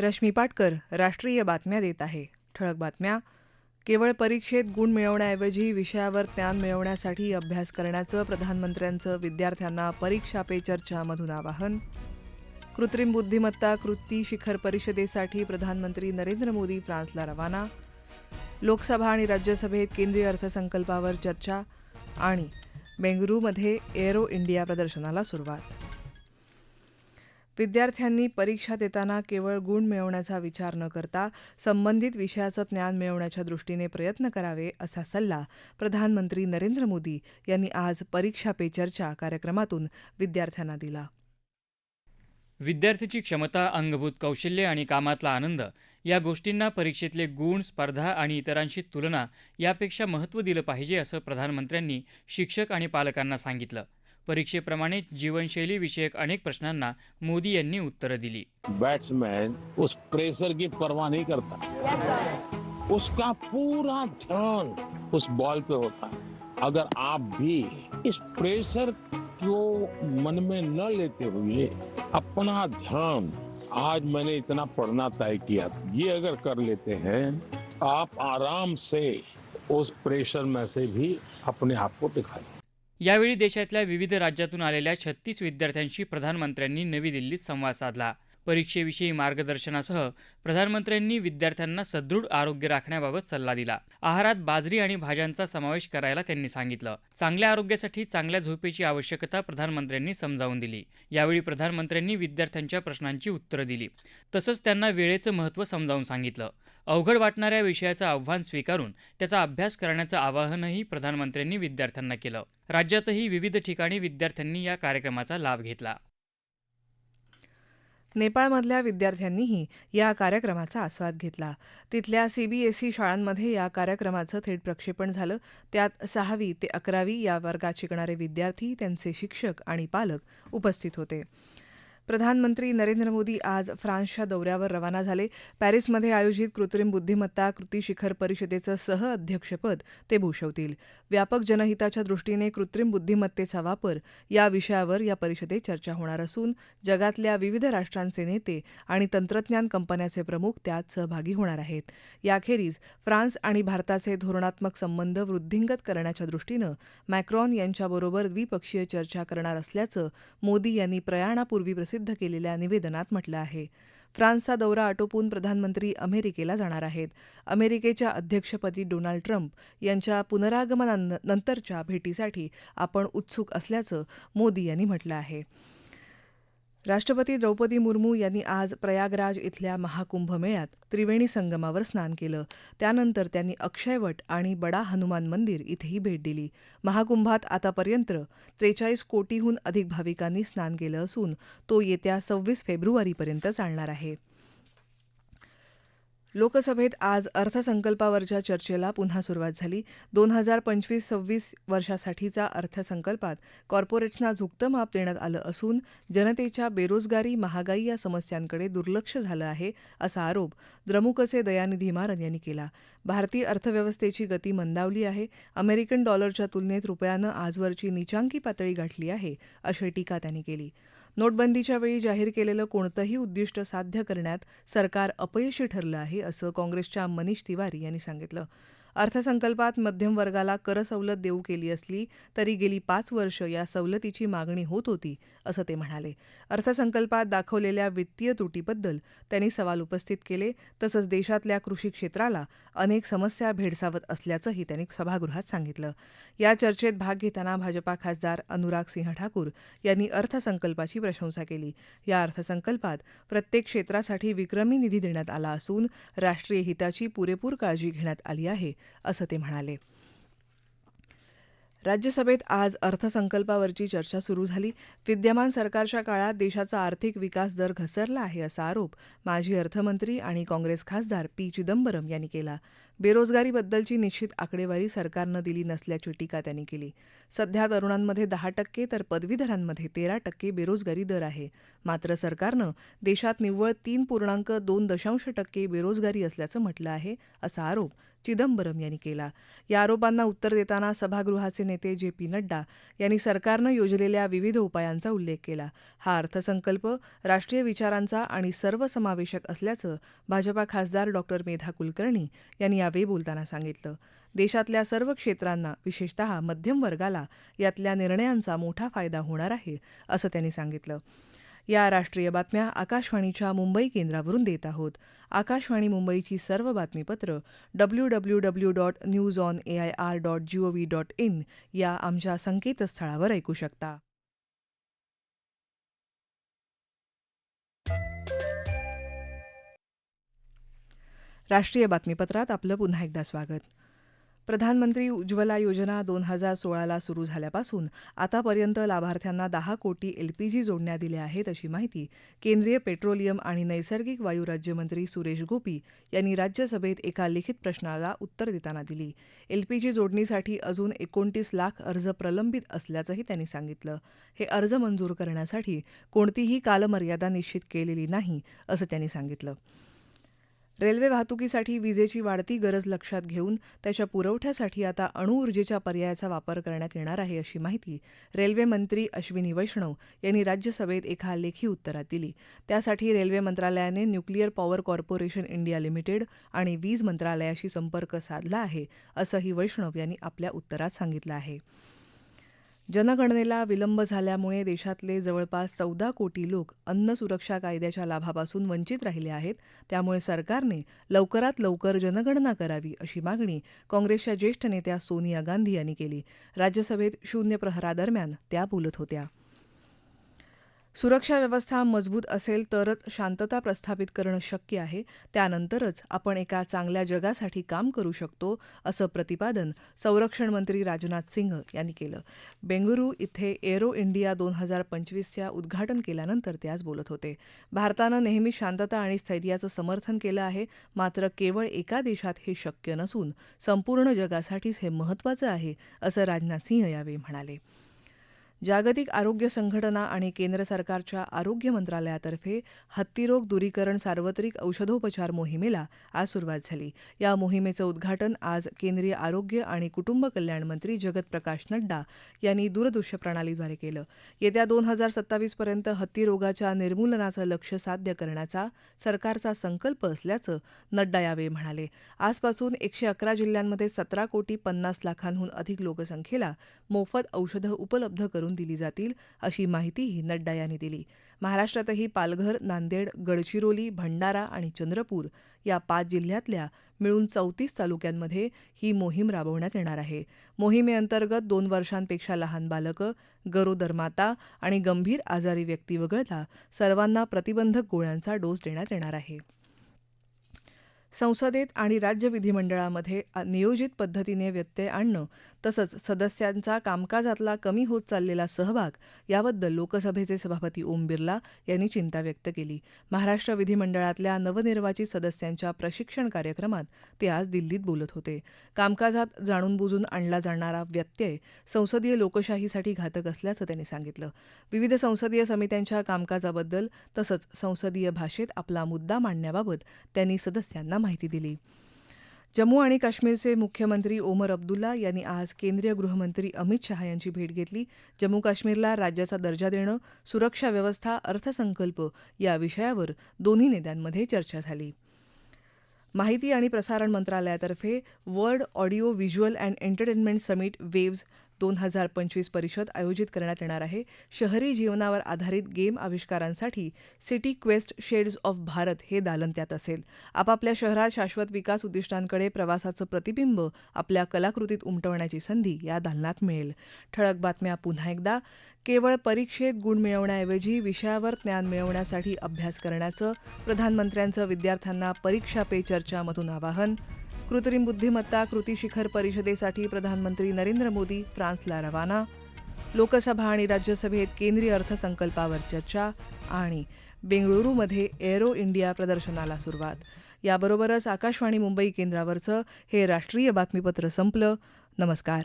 रश्मी पाटकर राष्ट्रीय बातम्या देत आहे. ठळक बातम्या. केवळ परीक्षेत गुण मिळवण्याऐवजी विषयावर ज्ञान मिळवण्यासाठी अभ्यास करण्याचं प्रधानमंत्र्यांचं विद्यार्थ्यांना परीक्षा पे चर्चामधून आवाहन. कृत्रिम बुद्धिमत्ता कृती शिखर परिषदेसाठी प्रधानमंत्री नरेंद्र मोदी फ्रान्सला रवाना. लोकसभा आणि राज्यसभेत केंद्रीय अर्थसंकल्पावर चर्चा आणि बेंगळुरूमध्ये एअरो इंडिया प्रदर्शनाला सुरुवात. विद्यार्थ्यांनी परीक्षा देताना केवळ गुण मिळवण्याचा विचार न करता संबंधित विषयाचं ज्ञान मिळवण्याच्या दृष्टीने प्रयत्न करावे असा सल्ला प्रधानमंत्री नरेंद्र मोदी यांनी आज परीक्षा पे चर्चा कार्यक्रमातून विद्यार्थ्यांना दिला. विद्यार्थ्याची क्षमता अंगभूत कौशल्य आणि कामातला आनंद या गोष्टींना परीक्षेतले गुण स्पर्धा आणि इतरांशी तुलना यापेक्षा महत्त्व दिलं पाहिजे असं प्रधानमंत्र्यांनी शिक्षक आणि पालकांना सांगितलं. परीक्षेप्रमाणे जीवनशैली विषयक अनेक प्रश्नांना मोदी यांनी उत्तरं दिली. बैट्समैन उस प्रेशर की परवाह नहीं करता। Yes, उसका पूरा ध्यान उस बॉल पे होता। है अगर आप भी इस प्रेशर को मन में न लेते हुए अपना ध्यान आज मैंने इतना पढ़ना तय किया था ये अगर कर लेते हैं आप आराम से उस प्रेशर में से भी अपने आप को दिखा सकते यावेळी देशातल्या विविध राज्यातून आलेल्या छत्तीस विद्यार्थ्यांशी प्रधानमंत्र्यांनी नवी दिल्लीत संवाद साधला. परीक्षेविषयी मार्गदर्शनासह प्रधानमंत्र्यांनी विद्यार्थ्यांना सदृढ आरोग्य राखण्याबाबत सल्ला दिला. आहारात बाजरी आणि भाज्यांचा समावेश करायला त्यांनी सांगितलं. चांगल्या आरोग्यासाठी चांगल्या झोपेची आवश्यकता प्रधानमंत्र्यांनी समजावून दिली. यावेळी प्रधानमंत्र्यांनी विद्यार्थ्यांच्या प्रश्नांची उत्तरं दिली. तसंच त्यांना वेळेचं महत्त्व समजावून सांगितलं. अवघड वाटणाऱ्या विषयाचं आव्हान स्वीकारून त्याचा अभ्यास करण्याचं आवाहनही प्रधानमंत्र्यांनी विद्यार्थ्यांना केलं. राज्यातही विविध ठिकाणी विद्यार्थ्यांनी या कार्यक्रमाचा लाभ घेतला. नेपाळमधल्या विद्यार्थ्यांनीही या कार्यक्रमाचा आस्वाद घेतला. तिथल्या सीबीएसई शाळांमध्ये या कार्यक्रमाचं थेट प्रक्षेपण झालं. त्यात सहावी ते अकरावी या वर्गात शिकणारे विद्यार्थी त्यांचे शिक्षक आणि पालक उपस्थित होते. प्रधानमंत्री नरेंद्र मोदी आज फ्रान्सच्या दौऱ्यावर रवाना झाले. पॅरिसमध्ये आयोजित कृत्रिम बुद्धिमत्ता कृती शिखर परिषदेचं सहअध्यक्षपद ते भूषवतील. व्यापक जनहिताच्या दृष्टीने कृत्रिम बुद्धिमत्तेचा वापर या विषयावर या परिषदेत चर्चा होणार असून जगातल्या विविध राष्ट्रांचे नेते आणि तंत्रज्ञान कंपन्याचे प्रमुख त्यात सहभागी होणार आहेत. याखेरीज फ्रान्स आणि भारताचे धोरणात्मक संबंध वृद्धिंगत करण्याच्या दृष्टीनं मॅक्रॉन यांच्याबरोबर द्विपक्षीय चर्चा करणार असल्याचं मोदी यांनी प्रयाणापूर्वी प्रसिद्ध केलेल्या निवेदनात म्हटलं आहे. फ्रान्सचा दौरा आटोपून प्रधानमंत्री अमेरिकेला जाणार आहेत. अमेरिकेच्या अध्यक्षपदी डोनाल्ड ट्रम्प यांच्या पुनरागमनानंतरच्या भेटीसाठी आपण उत्सुक असल्याचं मोदी यांनी म्हटलं आहे. राष्ट्रपती द्रौपदी मुर्मू यांनी आज प्रयागराज इथल्या महाकुंभ मेळ्यात त्रिवेणी संगमावर स्नान केलं. त्यानंतर त्यांनी अक्षयवट आणि बडा हनुमान मंदिर इथेही भेट दिली. महाकुंभात आतापर्यंत त्रेचाळीस कोटीहून अधिक भाविकांनी स्नान केलं असून तो येत्या सव्वीस फेब्रुवारीपर्यंत चालणार आहे. लोकसभेत आज अर्थसंकल्पावरच्या चर्चेला पुन्हा सुरुवात झाली. दोन हजार पंचवीस सव्वीस वर्षासाठीचा अर्थसंकल्पात कॉर्पोरेट्सना झुकतं माप देण्यात आलं असून जनतेच्या बेरोजगारी महागाई या समस्यांकडे दुर्लक्ष झालं आहे असा आरोप द्रमुकचे दयानिधी मारन यांनी केला. भारतीय अर्थव्यवस्थेची गती मंदावली आहे. अमेरिकन डॉलरच्या तुलनेत रुपयानं आजवरची निचांकी पातळी गाठली आहे अशी टीका त्यांनी केली. नोटबंदीच्या वेळी जाहीर केलेलं कोणतंही उद्दिष्ट साध्य करण्यात सरकार अपयशी ठरलं आहे असं काँग्रेसच्या मनीष तिवारी यांनी सांगितलं. अर्थसंकल्पात मध्यम वर्गाला कर सवलत देऊ केली असली तरी गेली पाच वर्ष या सवलतीची मागणी होत होती असं ते म्हणाले. अर्थसंकल्पात दाखवलेल्या वित्तीय तुटीबद्दल त्यांनी सवाल उपस्थित केले. तसंच देशातल्या कृषी क्षेत्राला अनेक समस्या भेडसावत असल्याचंही त्यांनी सभागृहात सांगितलं. या चर्चेत भाग घेताना भाजपा खासदार अनुराग सिंह ठाकूर यांनी अर्थसंकल्पाची प्रशंसा केली. या अर्थसंकल्पात प्रत्येक क्षेत्रासाठी विक्रमी निधी देण्यात आला असून राष्ट्रीय हिताची पुरेपूर काळजी घेण्यात आली आहे असं ते म्हणाले. राज्यसभेत आज अर्थसंकल्पावरची चर्चा सुरू झाली. विद्यमान सरकारच्या काळात देशाचा आर्थिक विकास दर घसरला आहे असा आरोप माजी अर्थमंत्री आणि काँग्रेस खासदार पी चिदंबरम यांनी केला. बेरोजगारीबद्दलची निश्चित आकडेवारी सरकारनं दिली नसल्याची टीका त्यांनी केली. सध्या तरुणांमध्ये दहा टक्के तर पदवीधरांमध्ये तेरा टक्के बेरोजगारी दर आहे. मात्र सरकारनं देशात निव्वळ तीन पूर्णांक दोन दशांश टक्के बेरोजगारी असल्याचं म्हटलं आहे असा आरोप चिदंबरम यांनी केला. या आरोपांना उत्तर देताना सभागृहाचे नेते जे पी नड्डा यांनी सरकारनं योजलेल्या विविध उपायांचा उल्लेख केला. हा अर्थसंकल्प राष्ट्रीय विचारांचा आणि सर्वसमावेशक असल्याचं भाजपा खासदार डॉक्टर मेधा कुलकर्णी यांनी यावेळी बोलताना सांगितलं. देशातल्या सर्व क्षेत्रांना विशेषतः मध्यम वर्गाला यातल्या निर्णयांचा मोठा फायदा होणार आहे असं त्यांनी सांगितलं. या राष्ट्रीय बातम्या आकाशवाणीच्या मुंबई केंद्रावरून देत आहोत. आकाशवाणी मुंबईची सर्व बातमीपत्र W W W dot news on A I R dot G O V dot in या आमच्या संकेतस्थळावर ऐकू शकता. राष्ट्रीय बातमीपत्रात आपलं पुन्हा एकदा स्वागत. प्रधानमंत्री उज्ज्वला योजना दोन हजार सोळाला सुरू झाल्यापासून आतापर्यंत लाभार्थ्यांना दहा कोटी एलपीजी जोडण्या दिल्या आहेत अशी माहिती केंद्रीय पेट्रोलियम आणि नैसर्गिक वायू राज्यमंत्री सुरेश गोपी यांनी राज्यसभेत एका लिखित प्रश्नाला उत्तर देताना दिली. एलपीजी जोडणीसाठी अजून एकोणतीस लाख अर्ज प्रलंबित असल्याचंही त्यांनी सांगितलं. हे अर्ज मंजूर करण्यासाठी कोणतीही कालमर्यादा निश्चित केलेली नाही असं त्यांनी सांगितलं. रेल्वे वाहतुकीसाठी विजेची वाढती गरज लक्षात घेऊन त्याच्या पुरवठ्यासाठी आता अणुऊर्जेच्या पर्यायाचा वापर करण्यात येणार आहे अशी माहिती रेल्वे मंत्री अश्विनी वैष्णव यांनी राज्यसभेत एका लेखी उत्तरात दिली. त्यासाठी रेल्वे मंत्रालयाने nuclear power corporation India limited आणि वीज मंत्रालयाशी संपर्क साधला आहे असंही वैष्णव यांनी आपल्या उत्तरात सांगितलं आहे. जनगणनेला विलंब झाल्यामुळे देशातले जवळपास चौदा कोटी लोक अन्न सुरक्षा कायद्याच्या लाभापासून वंचित राहिले आहेत. त्यामुळे सरकारने लवकरात लवकर जनगणना करावी अशी मागणी काँग्रेसच्या ज्येष्ठ नेत्या सोनिया गांधी यांनी केली. राज्यसभेत शून्य प्रहरादरम्यान त्या बोलत होत्या. सुरक्षा व्यवस्था मजबूत असेल तरच शांतता प्रस्थापित करणं शक्य आहे. त्यानंतरच आपण एका चांगल्या जगासाठी काम करू शकतो असं प्रतिपादन संरक्षण मंत्री राजनाथ सिंह यांनी केलं. बेंगळुरू इथे एरो इंडिया दोन हजार पंचवीसच्या उद्घाटन केल्यानंतर ते आज बोलत होते. भारतानं नेहमी शांतता आणि स्थैर्याचं समर्थन केलं आहे मात्र केवळ एका देशात हे शक्य नसून संपूर्ण जगासाठीच हे महत्त्वाचं आहे असं राजनाथ सिंह यावेळी म्हणाले. जागतिक आरोग्य संघटना आणि केंद्र सरकारच्या आरोग्य मंत्रालयातर्फे हत्तीरोग दूरीकरण सार्वत्रिक औषधोपचार मोहिमेला आज सुरुवात झाली. या मोहिमेचं उद्घाटन आज केंद्रीय आरोग्य आणि कुटुंब कल्याण मंत्री जगत प्रकाश नड्डा यांनी दूरदृश्य प्रणालीद्वारे केलं. येत्या दोन हजार सत्तावीसपर्यंत हत्तीरोगाच्या निर्मूलनाचं लक्ष साध्य करण्याचा सरकारचा संकल्प असल्याचं नड्डा यावेळी म्हणाले. आजपासून एकशे अकरा जिल्ह्यांमध्ये सतरा कोटी पन्नास लाखांहून अधिक लोकसंख्येला मोफत औषधं उपलब्ध करून करून दिली जातील अशी माहितीही नड्डा यांनी दिली. महाराष्ट्रातही पालघर नांदेड गडचिरोली भंडारा आणि चंद्रपूर या पाच जिल्ह्यातल्या मिळून चौतीस तालुक्यांमध्ये ही मोहीम राबवण्यात येणार आहे. मोहिमेअंतर्गत दोन वर्षांपेक्षा लहान बालकं गरोदर माता आणि गंभीर आजारी व्यक्ती वगळता सर्वांना प्रतिबंधक गोळ्यांचा डोस देण्यात येणार आहे. संसदेत आणि राज्य विधिमंडळामध्ये नियोजित पद्धतीने व्यत्यय आणणं तसंच सदस्यांचा कामकाजातला कमी होत चाललेला सहभाग याबद्दल लोकसभेचे सभापती ओम बिर्ला यांनी चिंता व्यक्त केली. महाराष्ट्र विधिमंडळातल्या नवनिर्वाचित सदस्यांच्या प्रशिक्षण कार्यक्रमात ते आज दिल्लीत बोलत होते. कामकाजात जाणून बुजून आणला जाणारा व्यत्यय संसदीय लोकशाहीसाठी घातक असल्याचं त्यांनी सांगितलं. विविध संसदीय समित्यांच्या कामकाजाबद्दल तसंच संसदीय भाषेत आपला मुद्दा मांडण्याबाबत त्यांनी सदस्यांना माहिती दिली. जम्मू आणि काश्मीरचे मुख्यमंत्री ओमर अब्दुल्ला यांनी आज केंद्रीय गृहमंत्री अमित शहा यांची भेट घेतली. जम्मू काश्मीरला राज्याचा दर्जा देणं सुरक्षा व्यवस्था अर्थसंकल्प या विषयावर दोन्ही नेत्यांमध्ये चर्चा झाली. माहिती आणि प्रसारण मंत्रालयातर्फे world audio visual and entertainment summit waves दोन हजार पंचवीस परिषद आयोजित करण्यात येणार आहे. शहरी जीवनावर आधारित game आविष्कारांसाठी city quest shades of Bharat हे दालन त्यात असेल. आपापल्या शहरात शाश्वत विकास उद्दिष्टांकडे प्रवासाचं प्रतिबिंब आपल्या कलाकृतीत उमटवण्याची संधी या दालनात मिळेल. ठळक बातम्या पुन्हा एकदा. केवळ परीक्षेत गुण मिळवण्याऐवजी विषयावर ज्ञान मिळवण्यासाठी अभ्यास करण्याचं प्रधानमंत्र्यांचं विद्यार्थ्यांना परीक्षा पे चर्चामधून आवाहन कृत्रिम बुद्धिमत्ता कृती शिखर परिषदेसाठी प्रधानमंत्री नरेंद्र मोदी फ्रान्सला रवाना. लोकसभा आणि राज्यसभेत केंद्रीय अर्थसंकल्पावर चर्चा आणि बेंगळुरूमध्ये एरो इंडिया प्रदर्शनाला सुरुवात. याबरोबरच आकाशवाणी मुंबई केंद्रावरचं हे राष्ट्रीय बातमीपत्र संपलं. नमस्कार.